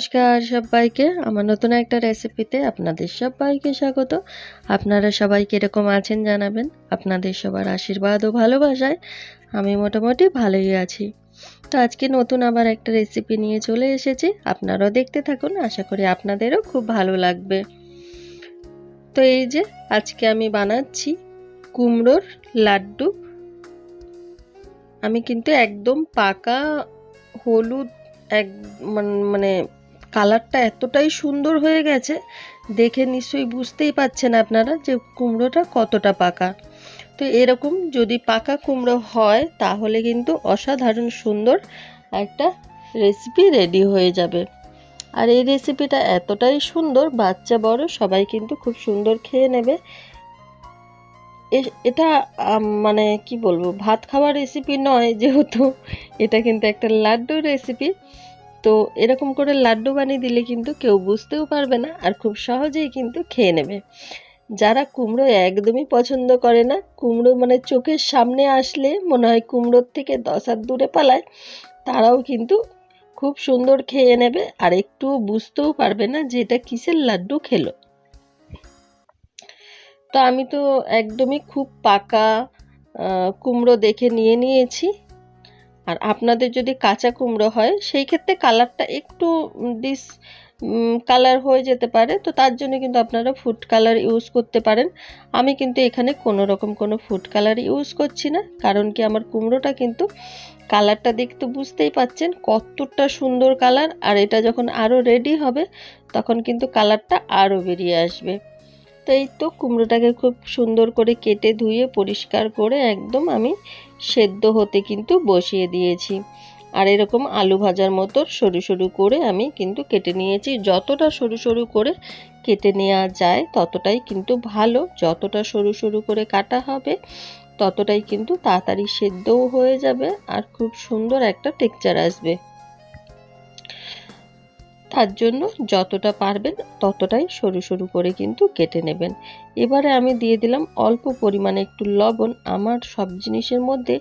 নমস্কার সবাইকে আমার নতুন একটা রেসিপিতে আপনাদের সবাইকে স্বাগত। আপনারা সবাই কীরকম আছেন জানাবেন? আপনাদের সবার আশীর্বাদ ও ভালোবাসায় আমি মোটামুটি ভালোই আছি। তো আজকে নতুন আবার একটা রেসিপি নিয়ে চলে এসেছি। আপনারাও দেখতে থাকুন, আশা করি আপনাদেরও খুব ভালো লাগবে। তো এই যে আজকে আমি বানাচ্ছি কুমড়োর লাড্ডু। আমি কিন্তু একদম পাকা, হলুদ, এক মানে কালারটা এতটাই সুন্দর হয়ে গেছে, দেখে নিশ্চয়ই বুঝতেই পাচ্ছেন আপনারা যে কুমড়োটা কতটা পাকা। তো এরকম যদি পাকা কুমড়ো হয়, তাহলে কিন্তু অসাধারণ সুন্দর একটা রেসিপি রেডি হয়ে যাবে। আর এই রেসিপিটা এতটাই সুন্দর, বাচ্চা বড়, সবাই কিন্তু খুব সুন্দর খেয়ে নেবে। এটা মানে কি বলব, ভাত খাওয়ার রেসিপি নয়, যেহেতু এটা কিন্তু একটা লাড্ডু রেসিপি তো এরকম করে লাড্ডু বানিয়ে দিলে কিন্তু কেউ বুঝতেও পারবে না আর খুব সহজেই কিন্তু খেয়ে নেবে। যারা কুমড়ো একদমই পছন্দ করে না, কুমড়ো মানে চোখের সামনে আসলে মনে হয় কুমড়োর থেকে দশ হাত দূরে পালায়, তারাও কিন্তু খুব সুন্দর খেয়ে নেবে আর একটু বুঝতেও পারবে না যে এটা কিসের লাড্ডু খেলো। তো আমি তো একদমই খুব পাকা কুমড়ো দেখে নিয়ে নিয়েছি। আর আপনাদের যদি কাঁচা কুমড়ো হয়, সেই ক্ষেত্রে কালারটা একটু ডিস কালার হয়ে যেতে পারে। তো তার জন্য কিন্তু আপনারা ফুড কালার ইউজ করতে পারেন। আমি কিন্তু এখানে কোনো রকম কোনো ফুড কালার ইউজ করছি না, কারণ কি আমার কুমড়োটা কিন্তু কালারটা দেখতে বুঝতেই পাচ্ছেন কতটা সুন্দর কালার আর এটা যখন আরও রেডি হবে, তখন কিন্তু কালারটা আরও বেরিয়ে আসবে। তো এই তো কুমড়োটাকে খুব সুন্দর করে কেটে ধুয়ে পরিষ্কার করে একদম আমি সেদ্ধ হতে কিন্তু বসিয়ে দিয়েছি। আর এরকম আলু ভাজার মতো সরু সরু করে আমি কিন্তু কেটে নিয়েছি। যতটা সরু সরু করে কেটে নেওয়া যায় ততটাই কিন্তু ভালো। যতটা সরু সরু করে কাটা হবে ততটাই কিন্তু তাড়াতাড়ি সেদ্ধও হয়ে যাবে আর খুব সুন্দর একটা টেক্সচার আসবে। তার জন্য যতটা পারবেন ততটাই সরু সরু করে কিন্তু কেটে নেবেন। এবারে আমি দিয়ে দিলাম অল্প পরিমাণে একটু লবণ। আমার সব জিনিসের মধ্যে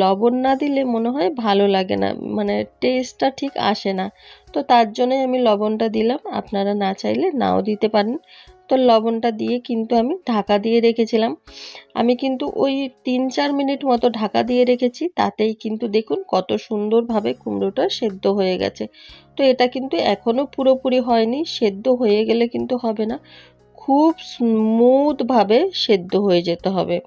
লবণ না দিলে মনে হয় ভালো লাগে না মানে টেস্টটা ঠিক আসে না। তো তার জন্যই আমি লবণটা দিলাম। আপনারা না চাইলে নাও দিতে পারেন। তো লবণটা দিয়ে কিন্তু আমি ঢাকা দিয়ে রেখেছিলাম। আমি কিন্তু ওই তিন চার মিনিট মতো ঢাকা দিয়ে রেখেছি। তাতেই কিন্তু দেখুন কত সুন্দরভাবে কুমড়োটা সেদ্ধ হয়ে গেছে। তো এটা কিন্তু এখনও পুরোপুরি হয়নি, সেদ্ধ হয়ে গেলে কিন্তু হবে না। খুব স্মুথভাবে সেদ্ধ হয়ে যেতে হবে।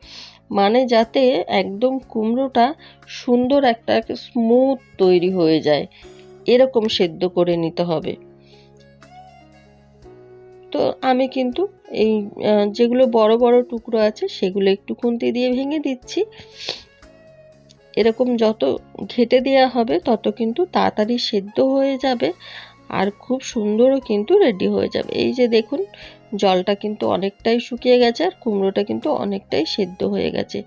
মানে যাতে একদম কুমড়োটা সুন্দর একটা স্মুথ তৈরি হয়ে যায়। এরকম সেদ্ধ করে নিতে হবে। তো আমি কিন্তু এই যেগুলো বড় বড় টুকরো আছে, সেগুলো একটু খুন্তি দিয়ে ভেঙে দিচ্ছি। এরকম যত ঘেটে দেওয়া হবে, তত কিন্তু তাড়াতাড়ি সেদ্ধ হয়ে যাবে আর খুব সুন্দরও কিন্তু রেডি হয়ে যাবে। এই যে দেখুন, জলটা কিন্তু অনেকটাই শুকিয়ে গেছে আর কুমড়োটা কিন্তু অনেকটাই সেদ্ধ হয়ে গেছে।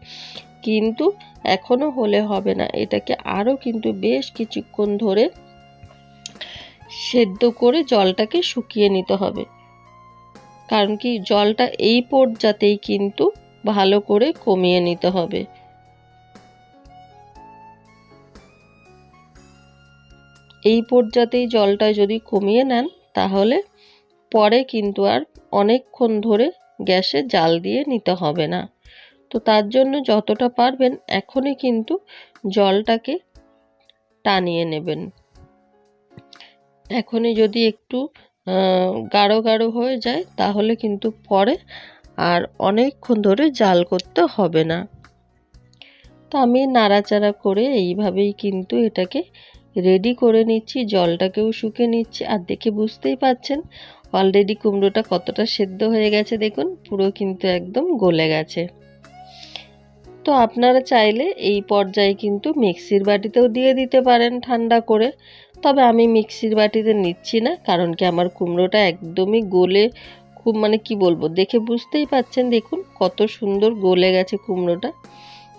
কিন্তু এখনও হলে হবে না, এটাকে আরও কিন্তু বেশ কিছুক্ষণ ধরে সেদ্ধ করে জলটাকে শুকিয়ে নিতে হবে। কারণ কি, জলটা এই পর্যাতেই কিন্তু ভালো করে কমিয়ে নিতে হবে। এই পর্যাতেই জলটা যদি কমিয়ে নেন, তাহলে পরে কিন্তু আর অনেকক্ষণ ধরে গ্যাসে জাল দিয়ে নিতে হবে না। তো তার জন্য যতটা পারবেন এখনই কিন্তু জলটাকে টানিয়ে নেবেন। এখনই যদি একটু গাঢ় গাঢ় হয়ে যায়, তাহলে কিন্তু পরে আর অনেকক্ষণ ধরে জাল করতে হবে না। তো আমি নাড়াচাড়া করে এইভাবেই কিন্তু এটাকে রেডি করে নিচ্ছি, জলটাকেও শুকে নিচ্ছি। আর দেখে বুঝতেই পাচ্ছেন অলরেডি কুমড়োটা কতটা সেদ্ধ হয়ে গেছে দেখুন, পুরো কিন্তু একদম গলে গেছে। তো আপনারা চাইলে এই পর্যায়ে কিন্তু মিক্সির বাটিতেও দিয়ে দিতে পারেন ঠান্ডা করে। তবে আমি মিক্সির বাটিতে নিচ্ছি না, কারণ কি আমার কুমড়োটা একদমই গলে খুব মানে কি বলব, দেখে বুঝতেই পাচ্ছেন দেখুন কত সুন্দর গলে গেছে কুমড়োটা।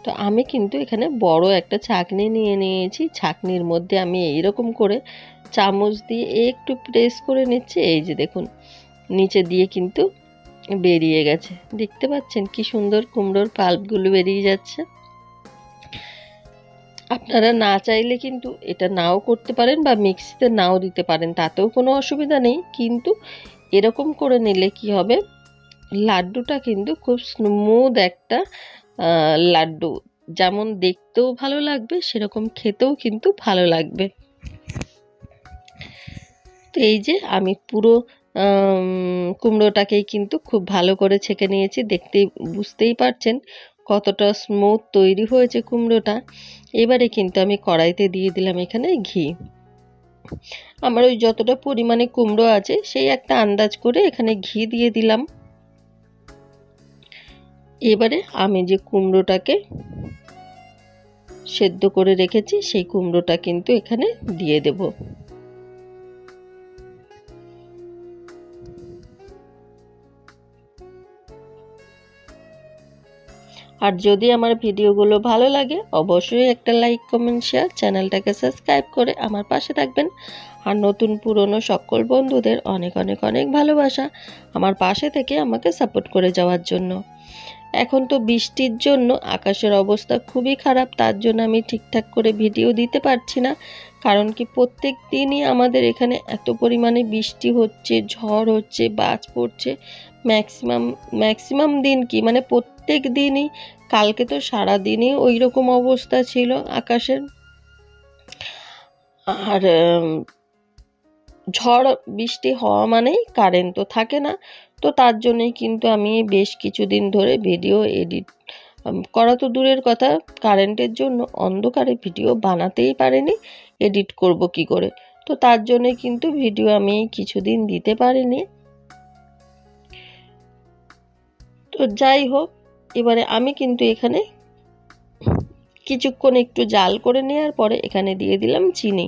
তো আমি কিন্তু এখানে বড় একটা ছাঁকনি নিয়ে নিয়েছি। ছাঁকনির মধ্যে আমি এইরকম করে চামচ দিয়ে একটু প্রেস করে নিচ্ছি। এই যে দেখুন, নিচে দিয়ে কিন্তু বেরিয়ে গেছে। দেখতে পাচ্ছেন কি সুন্দর কুমড়োর পাল্পগুলো বেরিয়ে যাচ্ছে। আপনারা না চাইলে কিন্তু এটা নাও করতে পারেন বা মিক্সিতে নাও দিতে পারেন, তাতেও কোনো অসুবিধা নেই। কিন্তু এরকম করে নিলে কি হবে? লাড্ডুটা কিন্তু খুব স্মুথ একটা লাড্ডু। যেমন দেখতেও ভালো লাগবে, সেরকম খেতেও কিন্তু ভালো লাগবে। তো এই যে আমি পুরো কুমড়োটাকেই কিন্তু খুব ভালো করে ছেঁকে নিয়েছি। দেখতেই, বুঝতেই পারছেন কতটা স্মুথ তৈরি হয়েছে কুমড়োটা। এবারে কিন্তু আমি কড়াইতে দিয়ে দিলাম এখানে ঘি। আমার ওই যতটা পরিমাণে কুমড়ো আছে, সেই একটা আন্দাজ করে এখানে ঘি দিয়ে দিলাম। এবারে আমি যে কুমড়োটাকে সেদ্ধ করে রেখেছি, সেই কুমড়োটা কিন্তু এখানে দিয়ে দেব। আর যদি আমার ভিডিওগুলো ভালো লাগে, অবশ্যই একটা লাইক, কমেন্ট, শেয়ার, চ্যানেলটাকে সাবস্ক্রাইব করে আমার পাশে থাকবেন। আর নতুন পুরনো সকল বন্ধুদের অনেক অনেক অনেক ভালোবাসা আমার পাশে থেকে আমাকে সাপোর্ট করে যাওয়ার জন্য। এখন তো বৃষ্টির জন্য আকাশের অবস্থা খুবই খারাপ, তার জন্য আমি ঠিকঠাক করে ভিডিও দিতে পারছি না। কারণ কি প্রত্যেক দিনই আমাদের এখানে এত পরিমাণে বৃষ্টি হচ্ছে, ঝড় হচ্ছে, বাজ পড়ছে। ম্যাক্সিমাম ম্যাক্সিমাম দিন কি? মানে প্রত্যেক দিনই, কালকে তো সারা দিনই ওই রকম অবস্থা ছিল আকাশের। আর ঝড়, বৃষ্টি হওয়া মানেই কারেন্ট তো থাকে না। তো তার জন্যই কিন্তু আমি বেশ কিছুদিন ধরে ভিডিও এডিট করা তো দূরের কথা কারেন্টের জন্য অন্ধকারে ভিডিও বানাতেই পারিনি এডিট করব কি করে? তো তার জন্যে কিন্তু ভিডিও আমি কিছুদিন দিতে পারিনি। তো যাই হোক, এবারে আমি কিন্তু এখানে কিছুক্ষণ একটু জাল করে নেওয়ার পরে এখানে দিয়ে দিলাম চিনি।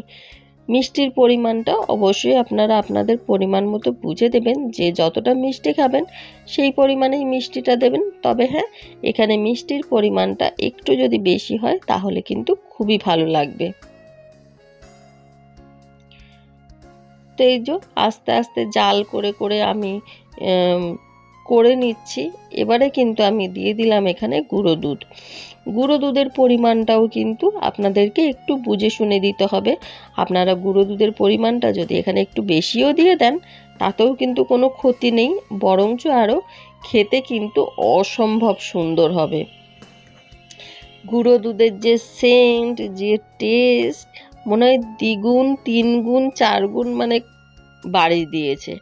মিষ্টির পরিমাণটা অবশ্যই আপনারা আপনাদের পরিমাণ মতো বুঝে দেবেন যে যতটা মিষ্টি খাবেন, সেই পরিমাণেই মিষ্টিটা দেবেন। তবে হ্যাঁ এখানে মিষ্টির পরিমাণটা একটু যদি বেশি হয়, তাহলে কিন্তু খুবই ভালো লাগবে। তো এই যে আস্তে আস্তে জাল করে করে আমি করে নিচ্ছি। এবারে কিন্তু আমি দিয়ে দিলাম এখানে গুঁড়ো দুধ। গুঁড়ো দুধের পরিমাণটাও কিন্তু আপনাদেরকে একটু বুঝে শুনে দিতে হবে। আপনারা গুঁড়ো দুধের পরিমাণটা যদি এখানে একটু বেশিও দিয়ে দেন, তাতেও কিন্তু কোনো ক্ষতি নেই। বরঞ্চ আরও খেতে কিন্তু অসম্ভব সুন্দর হবে। গুঁড়ো দুধের যে সেন্ট যে টেস্ট মনে হয় দ্বিগুণ তিন গুণ চার গুণ মানে বাড়িয়ে দিয়েছে।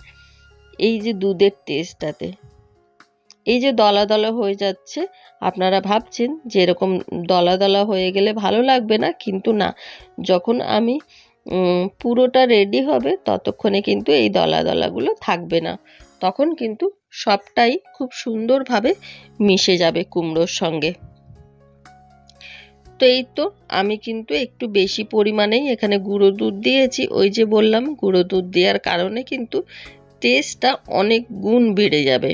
এই যে দুধের টেস্টটাতে এই যে দলা দলা হয়ে যাচ্ছে, আপনারা ভাবছেন যে এরকম দলা দলা হয়ে গেলে ভালো লাগবে না, কিন্তু না। যখন আমি পুরোটা রেডি হবে, ততক্ষণে কিন্তু এই দলা দলাগুলো থাকবে না। তখন কিন্তু সবটাই খুব সুন্দরভাবে মিশে যাবে কুমড়োর সঙ্গে। তো এই তো আমি কিন্তু একটু বেশি পরিমাণেই এখানে গুঁড়ো দুধ দিয়েছি। ওই যে বললাম, গুঁড়ো দুধ দেওয়ার কারণে কিন্তু টেস্টটা অনেক গুণ বেড়ে যাবে।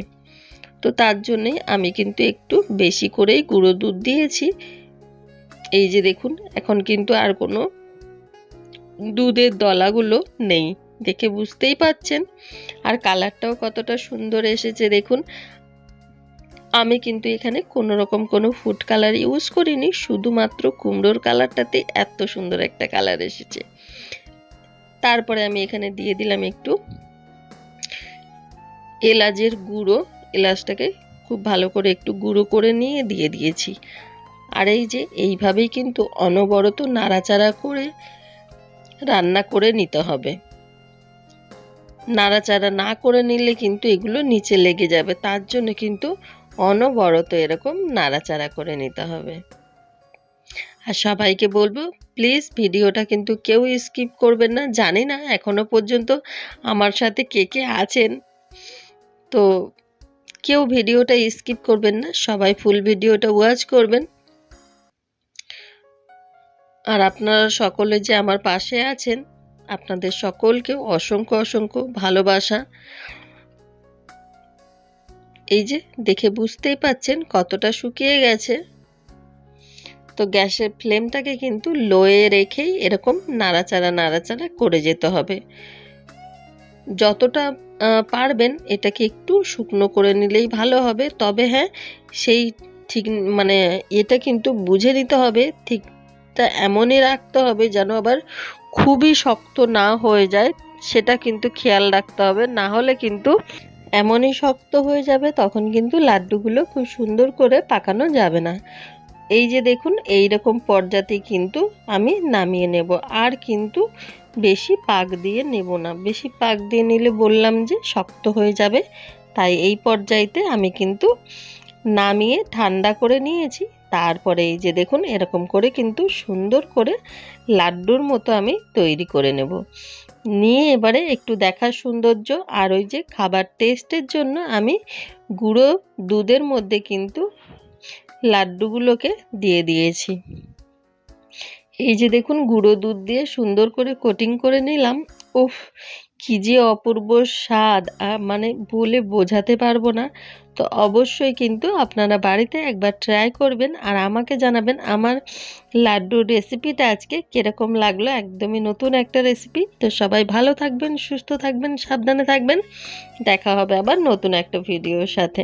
তো তার জন্যে আমি কিন্তু একটু বেশি করেই গুঁড়ো দুধ দিয়েছি। এই যে দেখুন, এখন কিন্তু আর কোনো দুধের দলাগুলো নেই, দেখে বুঝতেই পাচ্ছেন। আর কালারটাও কতটা সুন্দর এসেছে দেখুন। আমি কিন্তু এখানে কোনো রকম কোনো ফুড কালার ইউজ করিনি, শুধুমাত্র কুমড়োর কালারটাতে এত সুন্দর একটা কালার এসেছে। তারপরে আমি এখানে দিয়ে দিলাম একটু এলাচের গুঁড়ো। এলাচটাকে খুব ভালো করে একটু গুঁড়ো করে নিয়ে দিয়ে দিয়েছি। আর এই যে এইভাবেই কিন্তু অনবরত নাড়াচাড়া করে রান্না করে নিতে হবে। নাড়াচাড়া না করে নিলে কিন্তু এগুলো নিচে লেগে যাবে, তার জন্য কিন্তু অনবরত এরকম নাড়াচাড়া করে নিতে হবে। আর সবাইকে বলব, প্লিজ ভিডিওটা কিন্তু কেউ স্কিপ করবেন না, জানি না এখনও পর্যন্ত আমার সাথে কে কে আছেন। তো কেউ ভিডিওটা স্কিপ করবেন না, সবাই ফুল ভিডিওটা ওয়াচ করবেন। আর আপনারা সকলে যে আমার পাশে আছেন, আপনাদের সকলকে অসংখ্য অসংখ্য ভালোবাসা। এই যে, দেখে বুঝতেই পাচ্ছেন কতটা শুকিয়ে গেছে। তো গ্যাসের ফ্লেমটাকে কিন্তু লোয়ে রেখেই এরকম নাড়াচাড়া নাড়াচাড়া করে যেতে হবে। যতটা পারবেন। এটাকে একটু শুকনো করে নিলেই ভালো হবে। তবে হ্যাঁ সেই ঠিক মানে এটা কিন্তু বুঝে নিতে হবে। ঠিক হাতটা এমনই রাখতে হবে যেন আবার খুবই শক্ত না হয়ে যায়। সেটা কিন্তু খেয়াল রাখতে হবে। না হলে কিন্তু এমনই শক্ত হয়ে যাবে, তখন কিন্তু লাড্ডুগুলো খুব সুন্দর করে পাকানো যাবে না। এই যে দেখুন এই রকম পর্যাতে কিন্তু আমি নামিয়ে নেব। আর কিন্তু বেশি পাক দিয়ে নেব না। বেশি পাক দিয়ে নিলে বললাম যে শক্ত হয়ে যাবে। তাই এই পর্যায়েতে আমি কিন্তু নামিয়ে ঠান্ডা করে নিয়েছি। তারপরে এই যে দেখুন, এরকম করে কিন্তু সুন্দর করে লাড্ডুর মতো আমি তৈরি করে নেব। নিয়ে এবারে একটু দেখার সৌন্দর্য আর ওই যে খাবার টেস্টের জন্য আমি গুঁড়ো দুধের মধ্যে কিন্তু লাড্ডুগুলোকে দিয়ে দিয়েছি। এই যে দেখুন গুঁড়ো দুধ দিয়ে সুন্দর করে কোটিং করে নিলাম। উফ, কি যে অপূর্ব স্বাদ মানে বলে বোঝাতে পারব না। তো অবশ্যই কিন্তু আপনারা বাড়িতে একবার ট্রাই করবেন আর আমাকে জানাবেন আমার লাড্ডুর রেসিপিটা আজকে কীরকম লাগল, একদমই নতুন একটা রেসিপি তো সবাই ভালো থাকবেন, সুস্থ থাকবেন, সাবধানে থাকবেন। দেখা হবে আবার নতুন একটা ভিডিওর সাথে।